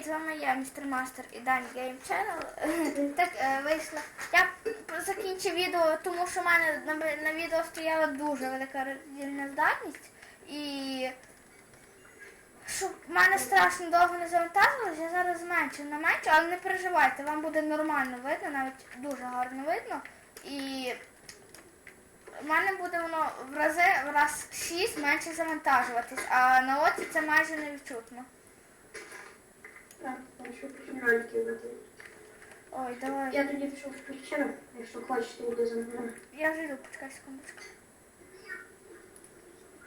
привіт, з вами я, містер Мастер і Дані Гейм Channel. Так е, вийшло. Я закінчив відео, тому що в мене на, на відео стояла дуже велика роздільна здатність. І щоб в мене страшно довго не завантажилось, я зараз зменшу на менше, але не переживайте, вам буде нормально видно, навіть дуже гарно видно. І в мене буде воно в рази в раз 6 менше завантажуватись, а на оці це майже не відчутно. Так, я ще почну ролики. Ой, давай. Я тоді пішов в печеру, якщо хочете, буде за мною. Я вже йду, почекай секундочку.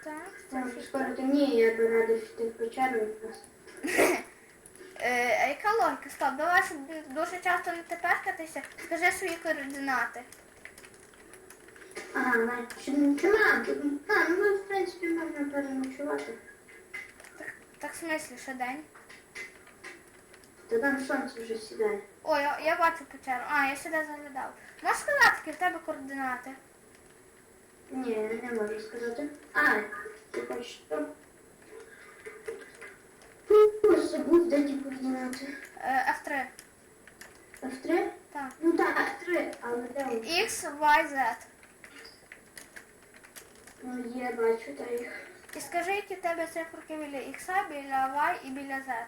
Так, Там це вже скоро темніє, я би радий йти в печеру. Е, а яка логіка? Стоп, давай, щоб дуже часто не теперкатися, скажи свої координати. Ага, значить, нема. тут- А, ну ми, в принципі, можна переночувати. Так, так в смислі, що день? Та там сонце вже сідає. Ой, я, я бачу печеру. А, я сюди заглядав. Можеш сказати, які в тебе координати? Ні, не можу сказати. А, ти хочеш що? Фу, Забув, де ті координати. Е, F3. F3? Так. Ну так, F3, але де вони? X, Y, Z. Ну, є, бачу, та їх. І скажи, які в тебе циферки біля X, біля Y і біля Z.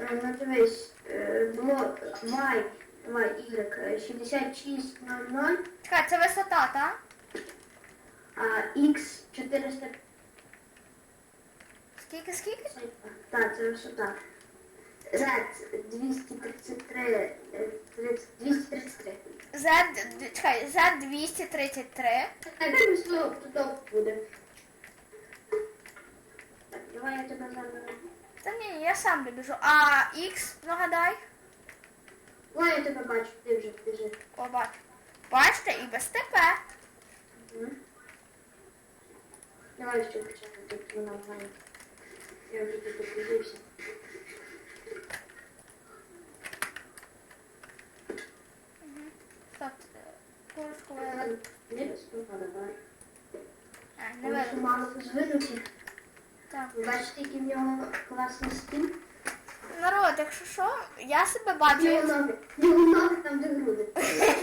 Ну, дивись, е, було Y, Y, Y, 6600, Чекай, це висота, так? а X 400, Скільки, скільки? так, це висота. Z 233, е, 30 233. Z, чекай, Z 233. Так, це слово тут буде. Так, давай я тебе зараз. Та ні, я сам добіжу. А X, нагадай. Ой, я тебе бачу, ти вже біжи. О, бачу. Бачите, і без ТП. Мгм. Давай ще почати тут вона знає. Я вже тут опустився. Стоп, е, курочку ви- Не розповідала, давай. А, не видно. мало звинуті. Так. Ви бачите, який в нього класний стиль? Народ, якщо що, я себе бачу. як- ноги. В нього ноги там, де груди.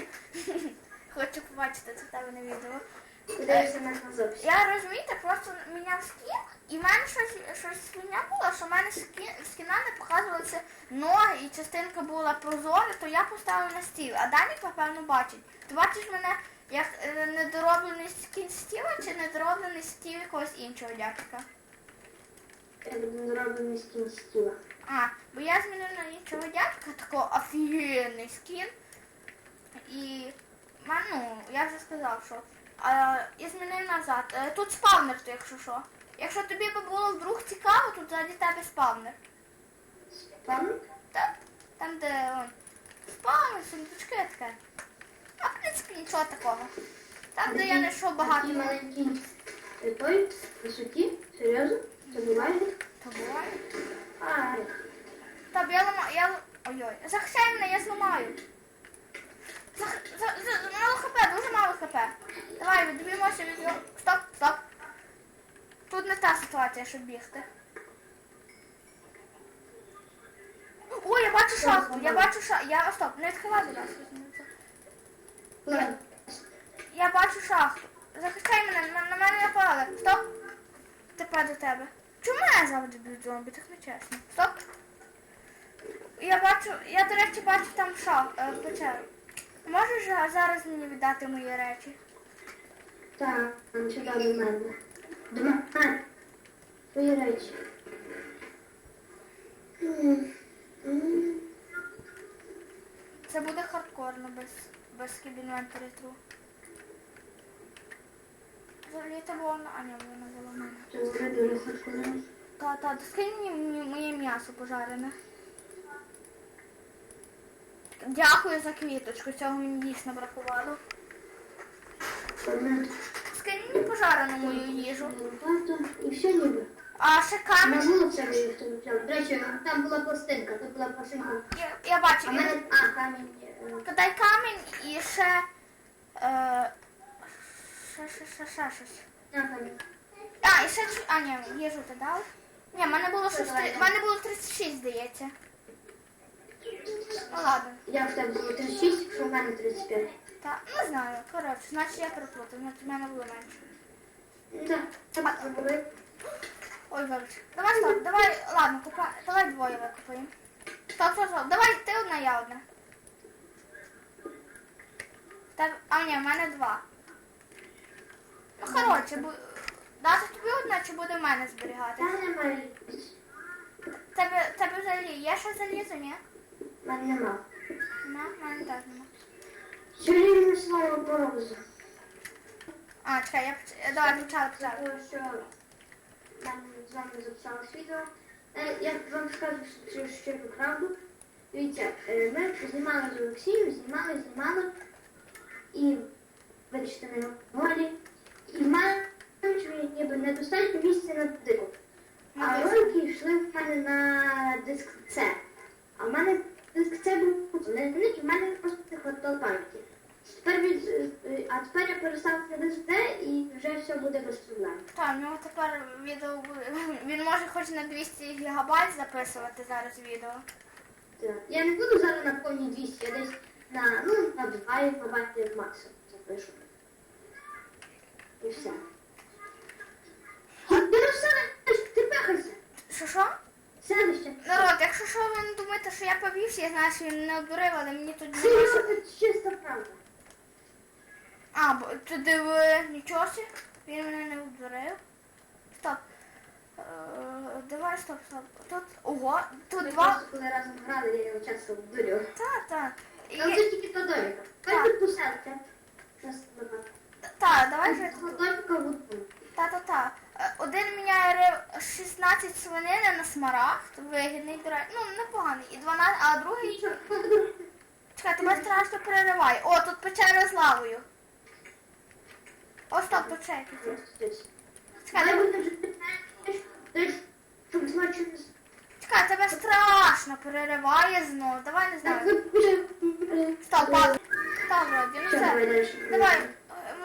Хочу побачити це в тебе на відео. Подивися. Я розумієте, просто міняв скін, і в мене щось щось фігня було, що в мене скін, скіна не показувалися ноги і частинка була прозора, то я поставив на стіл, а Данік, напевно, бачить. Ти бачиш мене як е, недороблений скін стіла чи недороблений стіл якогось іншого дядька? Я зроблений скін стіла. А, бо я змінив на іншого дядька, такого офігенний скін. І ну, я вже сказав, що. А, і змінив назад. Е, Тут спавнер, то якщо що. Якщо тобі би було вдруг цікаво, тут ззаді тебе спавнер. Там? Так? Там, де он, спавнер, сундучки таке. А в принципі нічого такого. Там, де я знайшов багато. Такі маленькі. Е, Той, високі, серйозно? Це буває? Та буває. Ай. Та я ламаю, я... Ой-ой, захищай мене, я зламаю. Зах... За... За... Мало хп, дуже мало хп. Давай, відб'ємося від. Стоп, стоп. Тут не та ситуація, щоб бігти. Ой, я бачу шахту, я бачу шахту. Я... Стоп, не відкривай, будь ласка. Я бачу шахту. Захищай мене, на, на мене напали. Стоп. Тепер до тебе. Чому я завжди б'ють зомбі? Так не чесно. Стоп. Я бачу, я, до речі, бачу там шах, е, печеру. Можеш зараз мені віддати мої речі? Так, там сюди до мене. До мене. Твої речі. М, м. Це буде хардкорно без, без кібінвентарі тру. Заліта вона, а ні, вона була в мене. Це вже дуже хардкорно. Та, та, скинь мені моє м'ясо пожарене. Дякую за квіточку, цього мені дійсно бракувало. Формат. Скинь мені пожарену мою їжу. Багато. І все ніби. А ще Не камінь. було це мені хто взяв. До речі, там була пластинка, то була пластинка. Я, я бачу. А мене, а, камінь. е, Подай камінь і ще. Е, ще, ще, ще, ще щось. На камінь. А, і ще А, ні, їжу ти дав. Ні, в мене було щось, три- в мене було 36, здається. Ну ладно. Я в тебе було 36, якщо в мене 35. Та, не знаю, коротше, значить я переплутав, значить в мене було менше. Так, так зробили. Ой, вибач. Давай, стоп, давай, ладно, купа... давай двоє викупаємо. Стоп, стоп, стоп, давай ти одна, я одна. Так, а ні, в мене два. Ну, коротше, бу... дати тобі одна чи буде в мене зберігати? Та немає. Тебе, тебе взагалі є ще залізо, ні? В мене нема. Нема? В мене теж нема. Не слава Богу. А, чекай, я поч... давай почала. Тому що там з вами записалось відео. Е, Я вам скажу що- щиру правду. Дивіться, е, ми знімали з Олексієм, знімали, знімали. І вибачте мене голі. І мене ніби недостатньо місця на дику. А ролики йшли в мене на диск С. А в мене диск С був не великий, в мене просто не хватало пам'яті. Тепер від, е, а тепер я перестав на диск Д і вже все буде без проблем. Так, в нього тепер відео буде. Він може хоч на 200 гігабайт записувати зараз відео. Так. Я не буду зараз на повні 200, я десь на, ну, на 2 гігабайти максимум запишу. І все. Що що? Селище. Народ, якщо що ви не думаєте, що я повівся, я знаю, що він не обдурив, але мені тут Це нема. є чиста правда. А, бо ти диви, нічого собі, він мене не обдурив. Стоп. Е, давай, стоп, стоп. Тут, ого, тут Ми два. просто коли разом грали, я його часто обдурював. Так, так. І- Там це тільки до доміка. Так. Тут. Щас добавлю. Та, давай вже. Та-та-та. Е, Один міняє ре- 16 свинини на смарагд, вигідний, речі, ну, непоганий. І 12, а другий, чекай, тебе страшно перериває. О, тут печера з лавою. О, стоп, тут. Чекай, чекай, тебе страшно перериває знову. Давай не знаю. Стоп, пап. Стоп, вроді, ну Що, давай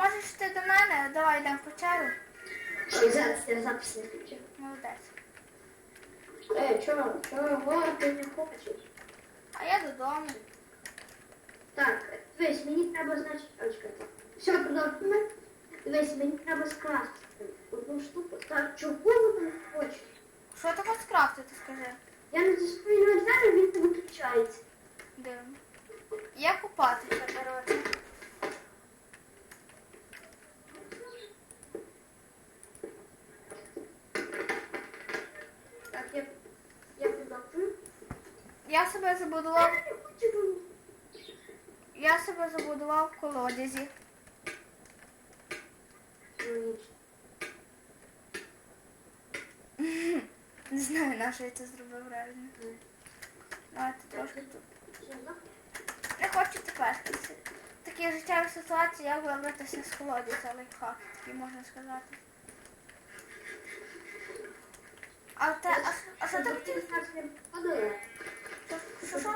можеш ти до мене, давай йдемо в печеру. Зараз я запис не включив. Молодець. Е, чого? Чого ти не хочеш? А я додому. Так, дивись, мені треба, значить, ой, чекайте. Все, продовжуємо. Дивись, мені треба скласти одну штуку. Так, чого ви не хочете? Що хочеш скрафтити, скажи? Я не заспою інвентар, він не виключається. Дивно. Як купатися, коротше. Так, я, я продовжую. Я себе Я забудував. Я себе забудував в колодязі. Не знаю, на що я це зробив реально. Давайте трошки тут. Не хочу тепер. Такі життєві ситуації, як вибратися з колодязя, лайфхак, такий можна сказати. А те, а, а що ти хотів? Що, що?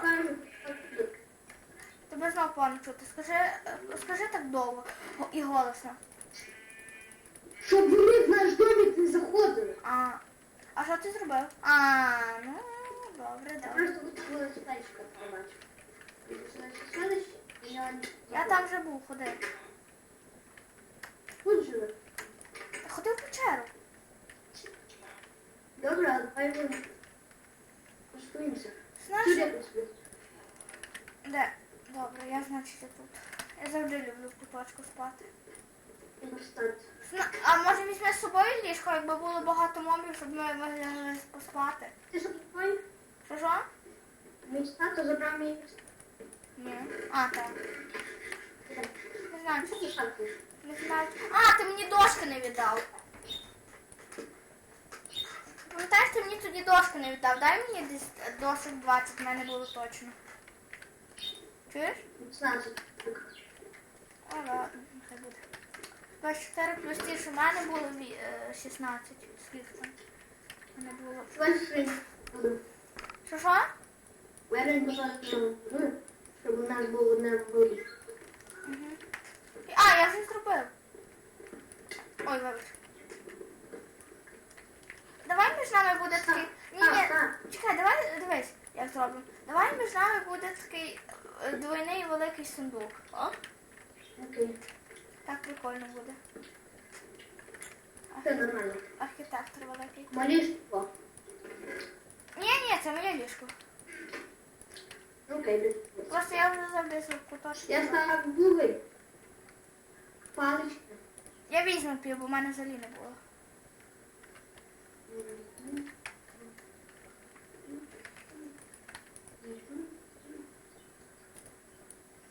Тебе знову погано чути. Скажи, скажи так довго і голосно. Щоб вони в наш домик не заходили. А, а що ти зробив? А, ну, добре, Я добре. просто хотіла спечка. І і я... Я там вже був, ходив. Тут живе. Ходив в печеру. Добре, а давай ми постоїмося. Де? Добре, я значить тут. Я завжди люблю в куточку спати. А може візьми з собою ліжко, якби було багато мобів, щоб ми могли поспати. Ти що твій? Що що? Мій тато забрав мій Ні. А, так. Не знаю, Що ти шапкаєш? не знаю. А, ти мені дошки не віддав. Пам'ятаєш, ти мені тоді дошки не віддав. Дай мені десь дошок 20, в мене було точно. Чуєш? 15. О, ладно, нехай буде. 24 плюс ті, що в мене було е, 16. Скільки там? В мене було. Давай швидко. Що що? Будь ласка, ну, щоб у нас було одне в воді. Угу. А, я вже зробив. Ой, вибач. Давай між нами буде такий. Ні, ні, чекай, давай дивись, як зробимо. Давай між нами буде такий е, двойний великий сундук. О, Окей. так прикольно буде. Це нормально. Архітектор великий. Малішко. Ні, ні, це моє ліжко. Окей, Просто я вже залізла в куточок. Я ставив вугіль. Палички. Я візьму пів, бо в мене взагалі не було.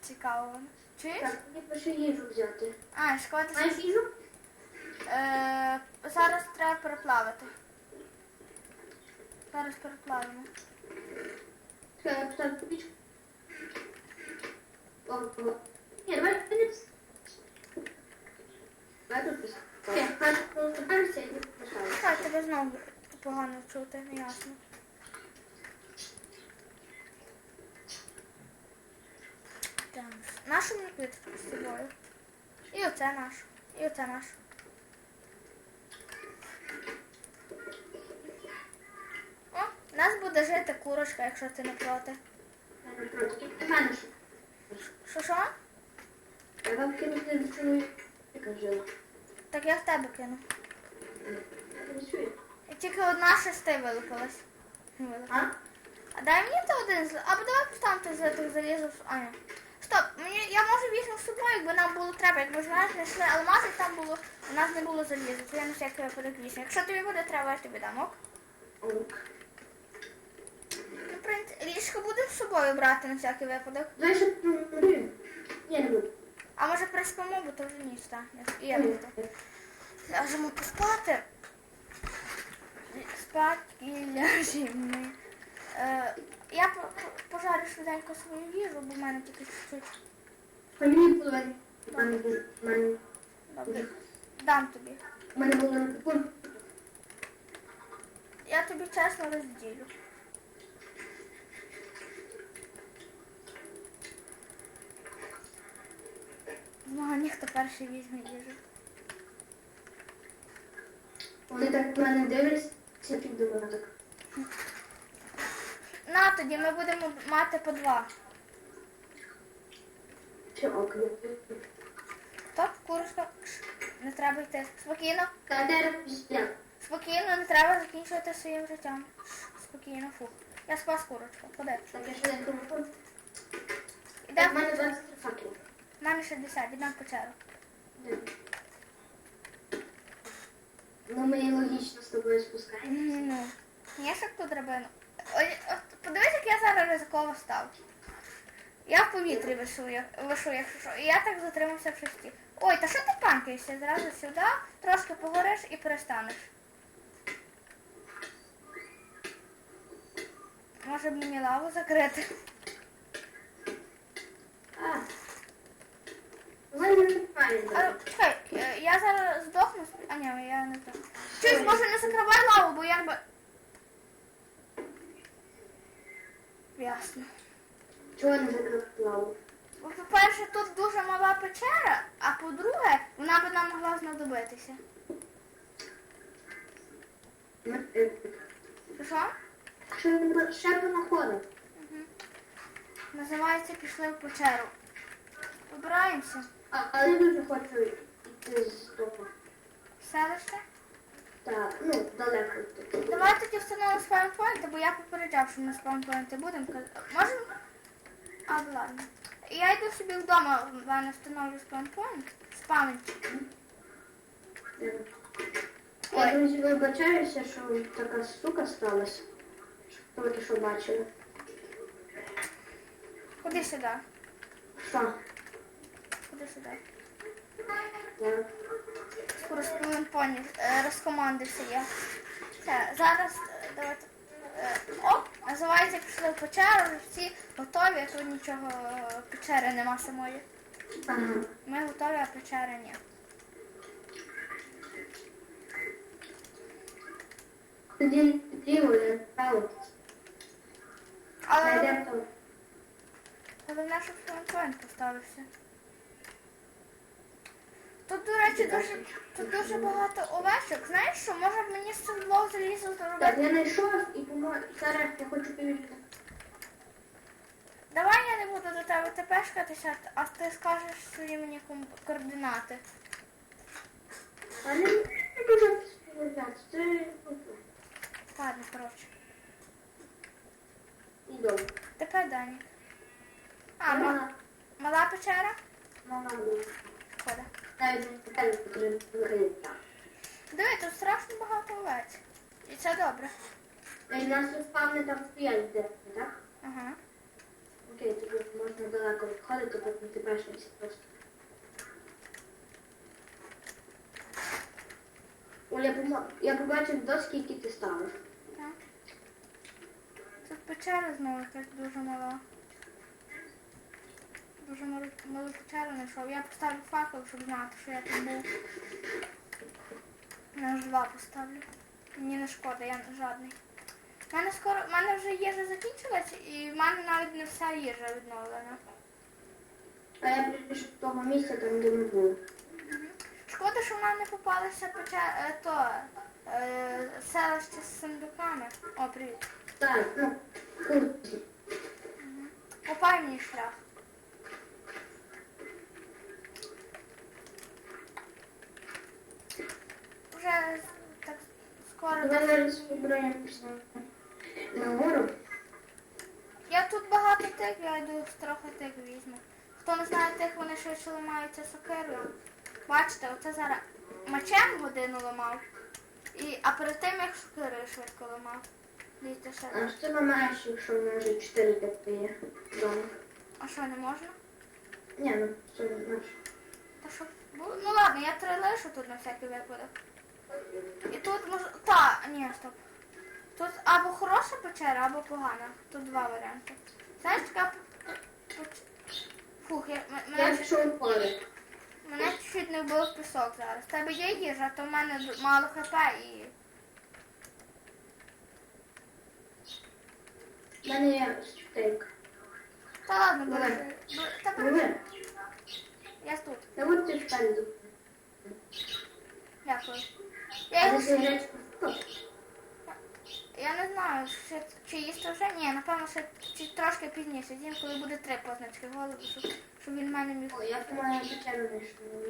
Цікаво. Чуєш? Так, мені пише їжу взяти. А, шкода. Маєш їжу? Е, зараз треба переплавити. Зараз переплавимо. Чекай, я поставлю. Ні, давай не пис- Давай тут писати. Поставиш. Тебе знову погано чути, неясно. Так, нашу квітку з собою. І оце наш. І оце наш. О, нас буде жити курочка, якщо ти не проти. Не що? Що? Я вам кинути жила. Так я в тебе кину. Тільки одна шести вилупилась. А? А дай мені то один з. Або давай поставити за тих залізу. А, ні. Стоп, мені я можу візьму з собою, якби нам було треба. Якби знаєш, знайшли алмази, там було, у нас не було залізу, то я на всякий випадок візьму. Якщо тобі буде треба, я тобі дам, ок? Ок. Ну, в принципі, ліжко будемо з собою брати на всякий випадок. Знаєш, Ні, не буду. А може приспимо, бо то вже ніч, так. І я буду. Ляжемо поспати. Спать і ляжемо. Е, я по- по- пожарю швиденько свою їжу, бо в мене тільки чуть-чуть. Мені. Було- Добре. Дам тобі. у мене було. Я тобі чесно розділю. Змагання, хто перший візьме їжу. Вони так мене дивляться, так. На тоді ми будемо мати по два. Чи ок. Топ, курочка, не треба йти. Спокійно, спокійно, не треба закінчувати своїм життям. Спокійно, фух. Я спас курочку. Ходи. Так, я швиденько виходжу. Іде Так, в мене 20 факелів. Мене 60, ідемо по черу. Ну, ми логічно з тобою спускаємося. Ну, є ще хто драбину. Ой, от Подивись, як я зараз ризиково став. Я в повітрі вишу, як- вишу, якщо що. І я так затримався в шесті. Ой, та що ти панкаєшся? Зразу сюди, трошки погориш і перестанеш. Може б мені лаву закрити. А. У мене не А, чекай, е, я зараз здохну. А ні, я не здохну. Чуєш, може не закривай лаву, бо я би... Ясно. Чого не закрив лаву? Бо, По-перше, тут дуже мала печера, а по-друге, вона би нам могла знадобитися. Ми- е, Що? Що він ще понаходив? Називається пішли в печеру. Вибираємося. А, але я дуже хочу йти з дому. Селище. Так, ну, далеко йти. Давай тоді встановимо спаунпойнти, бо я попереджав, що ми спаунпойнти будемо. Можемо? А, ладно. Я йду собі вдома, в мене встановлю спаунпойнт. Спавнчик. Я, друзі, вибачаюся, що така штука сталася. Ви що бачили? Ходи сюди. Що? Ходи сюди. Спаунпойнт е, розкомандився я. Все, зараз е, давайте. е, Оп, називається пішли в печеру, всі готові, а тут нічого печери нема самої. Ми готові, а печери ні. Тоді ліво, право. Але головне, щоб спаунпойнт поставився. Тут, до речі, дуже, тут дуже багато овечок. Знаєш що, може б мені з цим двох залізу Так, зробити? я знайшов і помо- зараз я хочу перевірити. Давай я не буду до тебе тепешкатися, а ти скажеш свої мені ком- координати. Але не дуже сподіватися. Це Ладно, коротше. ідомо. Тепер Данік. А, ма- мала печера? Мама. Хода. Диви, тут страшно багато овець. І це добре. І нас спавни там стоять де, так? Ага. Окей, тоді можна далеко відходити, потім ти бачишся просто. Оля, я, я побачив доски, які ти ставиш. Так. Тут печера знову якась дуже мала. Дуже малу, малу знайшов. Я поставлю факел, щоб знати, що я там був. Я аж два поставлю. Мені не шкода, я жадний. У мене скоро, в мене вже їжа закінчилась і в мене навіть не вся їжа відновлена. А я прийшов до того місця, там, де ми були. Шкода, що в мене не попалися пече... е, то, е, селище з сундуками. О, привіт. Так, ну, курці. Копай мій шлях. Вже так зараз вибираємося на. Я тут багато тик, я йду трохи тик візьму. Хто не знає тих, вони швидше ламаються сокирою. Бачите, оце зараз мечем годину ламав. І, а перед тим як сокирою швидко ламав. Дивіться ще. А що ти ламаєш, якщо в мене вже 4 типи є вдома? А що, не можна? Ні, ну, що не знаєш. Та що? Ну ладно, я три лишу тут на всякий випадок. І тут може. Та, ні, стоп. Тут або хороша печера, або погана. Тут два варіанти. Знаєш, така. Фух, я, мене, впади. мене чуть не вбив в пісок зараз. В тебе є їжа, то в мене мало хп і. У мене є стейк. Та ладно, бери. Та бери. Я тут. я ти впаду. Дякую. Я сидять хто? Я не знаю, ще, чи їсти вже? Ні, напевно, ще чи трошки пізніше. Зім, коли буде три позначки голови, щоб, щоб він в мене міг. О, я думаю, знайшов.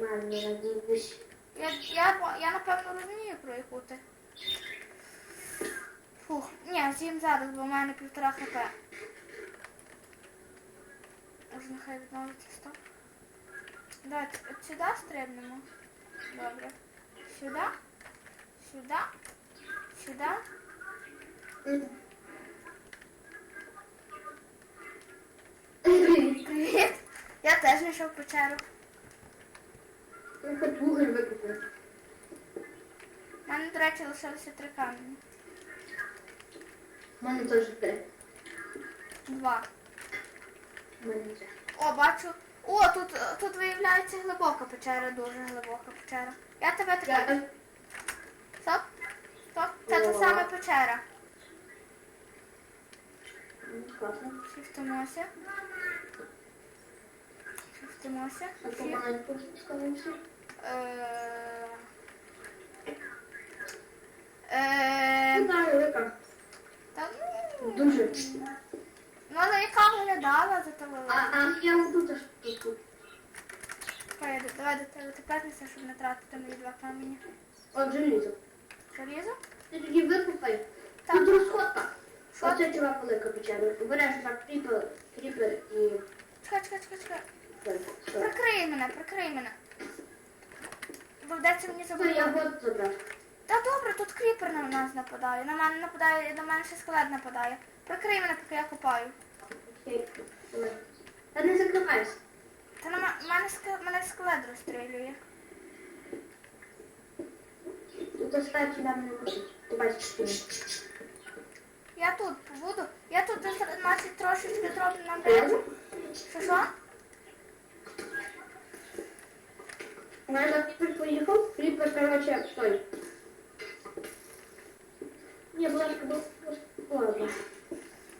Нормально, надіюсь. Я, я, я напевно розумію, про яку ти. Фух, ні, з'їм зараз, бо в мене півтора хп. Може, нехай відновиться стоп. Давайте от сюди стрибнемо. Добре. Сюди. Сюди. Сюди. Привіт. Я теж знайшов печеру. Ну, хоч вуголь викупив. У мене, до речі, лишилося три камені. У мене теж три. Два. У мене це. О, бачу. О, тут, тут виявляється глибока печера, дуже глибока печера. Я тебе тепер. Це сама печера. Класно. Шифтимося. Шифтимося. А помаленьку спускаємося. Е, Ну, е, так, велика. Та ну. Дуже. Ну, але яка виглядала за А, а я отут аж тут. Давай до тебе тепертися, щоб не тратити мої два камені. От желізо. Залізо? Ти тоді викупай. Тут розходка. Оце чувак велика печера. Береш так кріпер, кріпер і... Чекай, чекай, чекай, чекай. Прикрий мене, прикрий мене. Доведеться мені Стой, я вот забрав. Та добре, тут кріпер на нас нападає. На мене нападає, на мене ще скелет нападає. Прикрий мене, поки я копаю. Окей. Та не закривайся. Та на мене, мене скелет розстрілює. Тут оставить нам не буде. Ти бачиш, що Я тут буду. Я тут десь, значить трошечки зроблю нам Реально? речі. Що що? У мене так кріпер поїхав. Кріпер, короче, стой. Ні, будь ласка, будь ласка. Ладно.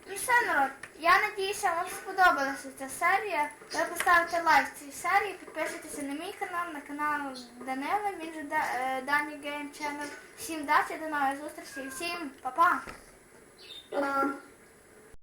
Ну все, народ. Я надіюся, вам сподобалася ця серія. Ви поставите лайк цій серії, підпишитеся на мій канал, на канал Данила, він же е, Дані Гейм Channel. Всім дачі, до нових зустрічей, всім па-па! Па.